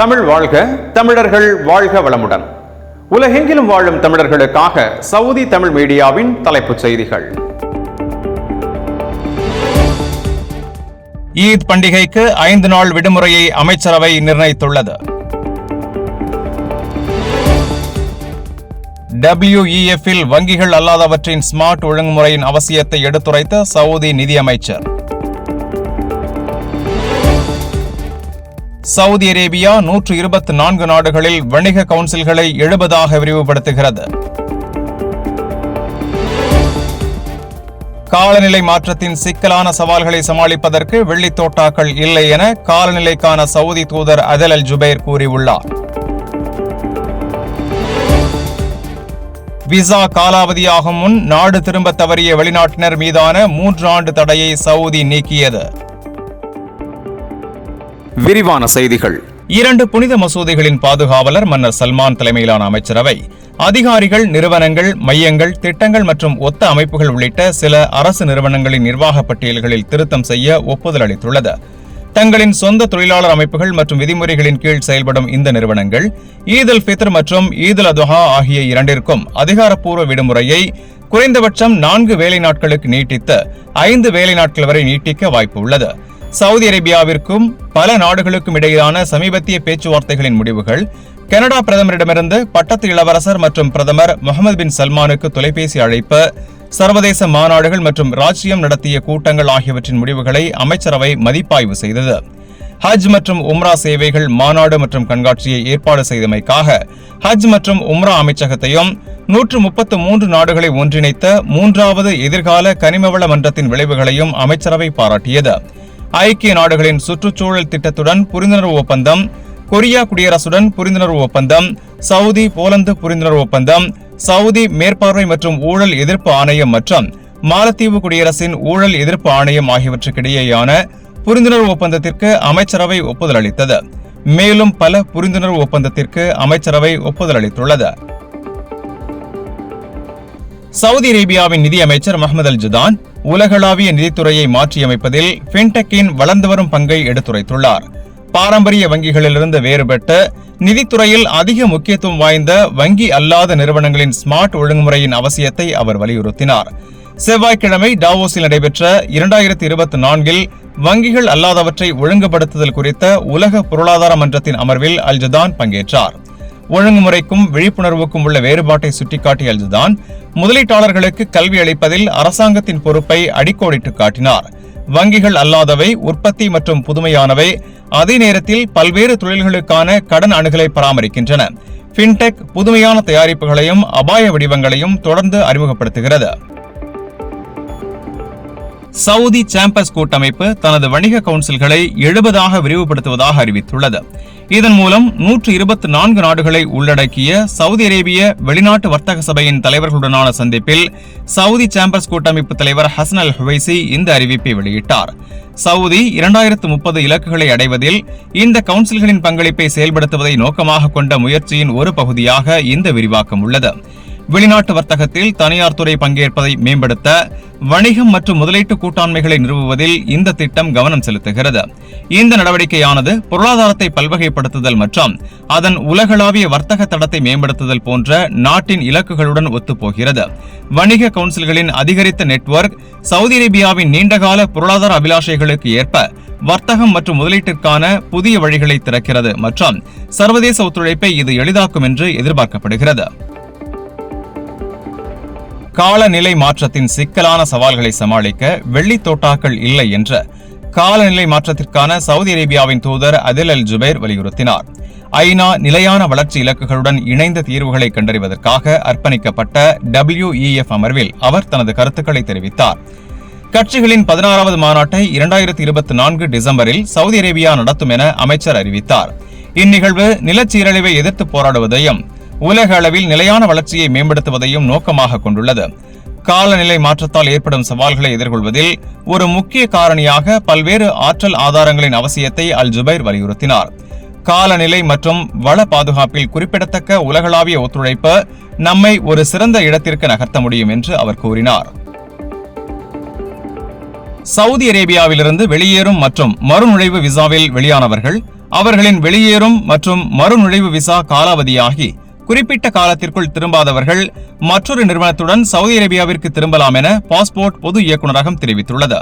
தமிழ் வாழ்க தமிழர்கள் வாழ்க வளமுடன். உலகெங்கிலும் வாழும் தமிழர்களுக்காக சவுதி தமிழ் மீடியாவின் தலைப்புச் செய்திகள். ஈத் பண்டிகைக்கு ஐந்து நாள் விடுமுறையை அமைச்சரவை நிர்ணயித்துள்ளது. WEF வங்கிகள் அல்லாதவற்றின் ஸ்மார்ட் ஒழுங்குமுறையின் அவசியத்தை எடுத்துரைத்த சவுதி நிதியமைச்சர். சவுதி அரேபியா நூற்று இருபத்தி நான்கு நாடுகளில் வணிக கவுன்சில்களை எழுபதாக விரிவுபடுத்துகிறது. காலநிலை மாற்றத்தின் சிக்கலான சவால்களை சமாளிப்பதற்கு வெள்ளித்தோட்டாக்கள் இல்லை என காலநிலைக்கான சவுதி தூதர் அதல் அல் ஜுபைர் கூறியுள்ளார். விசா காலாவதியாகும் முன் நாடு திரும்ப தவறிய வெளிநாட்டினர் மீதான மூன்று ஆண்டு தடையை சவுதி நீக்கியது. விரிவான செய்திகள். இரண்டு புனித மசூதிகளின் பாதுகாவலர் மன்னர் சல்மான் தலைமையிலான அமைச்சரவை அதிகாரிகள் நிறுவனங்கள் மையங்கள் திட்டங்கள் மற்றும் ஒத்த அமைப்புகள் உள்ளிட்ட சில அரசு நிறுவனங்களின் நிர்வாக பட்டியல்களில் திருத்தம் செய்ய ஒப்புதல் அளித்துள்ளது. தங்களின் சொந்த தொழிலாளர் அமைப்புகள் மற்றும் விதிமுறைகளின் கீழ் செயல்படும் இந்த நிறுவனங்கள் ஈத் அல் ஃபித்ர் மற்றும் ஈத் அல் அதுஹா ஆகிய இரண்டிற்கும் அதிகாரப்பூர்வ விடுமுறையை குறைந்தபட்சம் நான்கு வேலை நாட்களுக்கு நீட்டித்து ஐந்து வேலை நாட்கள் வரை நீட்டிக்க வாய்ப்பு உள்ளது. சவுதி அரேபியாவிற்கும் பல நாடுகளுக்கும் இடையிலான சமீபத்திய பேச்சுவார்த்தைகளின் முடிவுகள் கனடா பிரதமரிடமிருந்து பட்டத்து இளவரசர் மற்றும் பிரதமர் முகமது பின் சல்மானுக்கு தொலைபேசி அழைப்பு சர்வதேச மாநாடுகள் மற்றும் ராஜ்யம் நடத்திய கூட்டங்கள் ஆகியவற்றின் முடிவுகளை அமைச்சரவை மதிப்பாய்வு செய்தது. ஹஜ் மற்றும் உம்ரா சேவைகள் மாநாடு மற்றும் கண்காட்சியை ஏற்பாடு செய்தமைக்காக ஹஜ் மற்றும் உம்ரா அமைச்சகத்தையும் நூற்று முப்பத்து மூன்று நாடுகளை ஒன்றிணைத்த மூன்றாவது எதிர்கால கனிமவள மன்றத்தின் விளைவுகளையும் அமைச்சரவை பாராட்டியது. ஐக்கிய நாடுகளின் சுற்றுச்சூழல் திட்டத்துடன் புரிந்துணர்வு ஒப்பந்தம் கொரியா குடியரசுடன் புரிந்துணர்வு ஒப்பந்தம் சவுதி போலந்து புரிந்துணர்வு ஒப்பந்தம் சவுதி மேற்பார்வை மற்றும் ஊழல் எதிர்ப்பு ஆணையம் மற்றும் மாலத்தீவு குடியரசின் ஊழல் எதிர்ப்பு ஆணையம் ஆகியவற்றுக்கிடையேயான புரிந்துணர்வு ஒப்பந்தத்திற்கு அமைச்சரவை ஒப்புதல் அளித்தது. மேலும் பல புரிந்துணர்வு ஒப்பந்தத்திற்கு அமைச்சரவை ஒப்புதல் அளித்துள்ளது. சவுதி அரேபியாவின் நிதி அமைச்சர் அல் ஜுதான் உலகளாவிய நிதித்துறையை மாற்றியமைப்பதில் பின்டெக்கின் வளர்ந்து வரும் பங்கை எடுத்துரைத்துள்ளார். பாரம்பரிய வங்கிகளிலிருந்து வேறுபட்டு நிதித்துறையில் அதிக முக்கியத்துவம் வாய்ந்த வங்கி அல்லாத நிறுவனங்களின் ஸ்மார்ட் ஒழுங்குமுறையின் அவசியத்தை அவர் வலியுறுத்தினார். செவ்வாய்க்கிழமை டாவோஸில் நடைபெற்ற இரண்டாயிரத்தி இருபத்தி நான்கில் வங்கிகள் அல்லாதவற்றை ஒழுங்குபடுத்துதல் குறித்த உலக பொருளாதார மன்றத்தின் அமர்வில் அல்ஜதான் பங்கேற்றார். ஒழுங்குமுறைக்கும் விழிப்புணர்வுக்கும் உள்ள வேறுபாட்டை சுட்டிக்காட்டியதுதான் முதலீட்டாளர்களுக்கு கல்வி அளிப்பதில் அரசாங்கத்தின் பொறுப்பை அடிக்கோடிட்டு காட்டினார். வங்கிகள் அல்லாதவை உற்பத்தி மற்றும் புதுமையானவை அதே நேரத்தில் பல்வேறு தொழில்களுக்கான கடன் அணுகலை பராமரிக்கின்றன. பின்டெக் புதுமையான தயாரிப்புகளையும் அபாய வடிவங்களையும் தொடர்ந்து அறிமுகப்படுத்துகிறது. சவுதி சாம்பஸ் கூட்டமைப்பு தனது வணிக கவுன்சில்களை எழுபதாக விரிவுபடுத்துவதாக அறிவித்துள்ளது. இதன் மூலம் நூற்று இருபத்தி நான்கு நாடுகளை உள்ளடக்கிய சவுதி அரேபிய வெளிநாட்டு வர்த்தக சபையின் தலைவர்களுடனான சந்திப்பில் சவுதி சாம்பர்ஸ் கூட்டமைப்பு தலைவர் ஹசன் அல் ஹுவைசி இந்த அறிவிப்பை வெளியிட்டார். சவுதி இரண்டாயிரத்து முப்பது இலக்குகளை அடைவதில் இந்த கவுன்சில்களின் பங்களிப்பை செயல்படுத்துவதை நோக்கமாக கொண்ட முயற்சியின் ஒரு பகுதியாக இந்த விரிவாக்கம் உள்ளது. வெளிநாட்டு வர்த்தகத்தில் தனியார் துறை பங்கேற்பதை மேம்படுத்த வணிகம் மற்றும் முதலீட்டு கூட்டாண்மைகளை நிறுவுவதில் இந்த திட்டம் கவனம் செலுத்துகிறது. இந்த நடவடிக்கையானது பொருளாதாரத்தை பல்வகைப்படுத்துதல் மற்றும் அதன் உலகளாவிய வர்த்தக தடத்தை மேம்படுத்துதல் போன்ற நாட்டின் இலக்குகளுடன் ஒத்துப்போகிறது. வணிக கவுன்சில்களின் அதிகரித்த நெட்வொர்க் சவுதி அரேபியாவின் நீண்டகால பொருளாதார அபிலாஷைகளுக்கு ஏற்ப வர்த்தகம் மற்றும் முதலீட்டிற்கான புதிய வழிகளை திறக்கிறது மற்றும் சர்வதேச ஒத்துழைப்பை இது எளிதாக்கும் என்று எதிர்பார்க்கப்படுகிறது. காலநிலை மாற்றத்தின் சிக்கலான சவால்களை சமாளிக்க வெள்ளி தோட்டாக்கள் இல்லை என்ற காலநிலை மாற்றத்திற்கான சவுதி அரேபியாவின் தூதர் அதில் அல் ஜுபேர் வலியுறுத்தினார். ஐநா நிலையான வளர்ச்சி இலக்குகளுடன் இணைந்த தீர்வுகளை கண்டறிவதற்காக அர்ப்பணிக்கப்பட்ட டபிள்யூஇஎஃப் அமர்வில் அவர் தனது கருத்துக்களை தெரிவித்தார். கட்சிகளின் பதினாறாவது மாநாட்டை இரண்டாயிரத்தி இருபத்தி நான்கு டிசம்பரில் சவுதி அரேபியா நடத்தும் என அமைச்சர் அறிவித்தார். இந்நிகழ்வு நிலச்சீரழிவை எதிர்த்து போராடுவதையும் உலக அளவில் நிலையான வளர்ச்சியை மேம்படுத்துவதையும் நோக்கமாக கொண்டுள்ளது. காலநிலை மாற்றத்தால் ஏற்படும் சவால்களை எதிர்கொள்வதில் ஒரு முக்கிய காரணியாக பல்வேறு ஆற்றல் ஆதாரங்களின் அவசியத்தை அல் ஜுபைர் வலியுறுத்தினார். காலநிலை மற்றும் வள பாதுகாப்பில் குறிப்பிடத்தக்க உலகளாவிய ஒத்துழைப்பு நம்மை ஒரு சிறந்த இடத்திற்கு நகர்த்த முடியும் என்று அவர் கூறினார். சவுதி அரேபியாவிலிருந்து வெளியேறும் மற்றும் மறுநுழைவு விசாவில் வெளியானவர்கள் அவர்களின் வெளியேறும் மற்றும் மறுநுழைவு விசா காலாவதியாகி குறிப்பிட்ட காலத்திற்குள் திரும்பாதவர்கள் மற்றொரு நிறுவனத்துடன் சவுதி அரேபியாவிற்கு திரும்பலாம் என பாஸ்போர்ட் பொது இயக்குநரகம் தெரிவித்துள்ளது.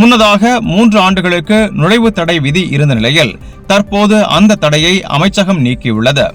முன்னதாக மூன்று ஆண்டுகளுக்கு நுழைவு தடை விதி இருந்த நிலையில் தற்போது அந்த தடையை அமைச்சகம் நீக்கியுள்ளது.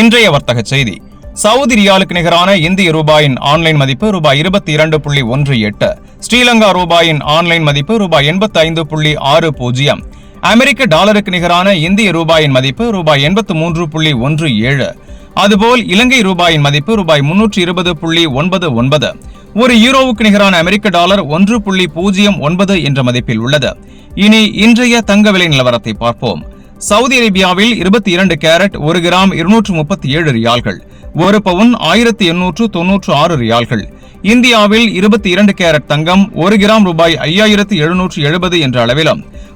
இன்றைய வர்த்தக செய்தி. சவுதி ரியாலுக்கு நிகரான இந்திய ரூபாயின் ஆன்லைன் மதிப்பு ரூபாய் இருபத்தி இரண்டு புள்ளி ஒன்று எட்டு ஸ்ரீலங்கா ரூபாயின் ஆன்லைன் மதிப்பு ரூபாய் எண்பத்தி ஐந்து புள்ளி ஆறு பூஜ்ஜியம் அமெரிக்க டாலருக்கு நிகரான இந்திய ரூபாயின் மதிப்பு ரூபாய் எண்பத்து மூன்று புள்ளி ஒன்று ஏழு. அதுபோல் இலங்கை ரூபாயின் மதிப்பு ரூபாய் முன்னூற்றி இருபது புள்ளி ஒன்பது ஒன்பது. ஒரு யூரோவுக்கு நிகரான அமெரிக்க டாலர் ஒன்று புள்ளி பூஜ்ஜியம் ஒன்பது என்ற மதிப்பில் உள்ளது. இனி இன்றைய தங்க விலை நிலவரத்தை பார்ப்போம். சவுதி அரேபியாவில் இருபத்தி இரண்டு கேரட் ஒரு கிராம் இருநூற்று முப்பத்தி ஏழு ரியால்கள் ஒரு பவுன் ஆயிரத்தி எண்ணூற்று தொன்னூற்று ஆறு ரியால்கள். இந்தியாவில் இருபத்தி இரண்டு கேரட் தங்கம் ஒரு கிராம் ரூபாய் ஐயாயிரத்து எழுநூற்று எழுபது என்ற அளவிலும்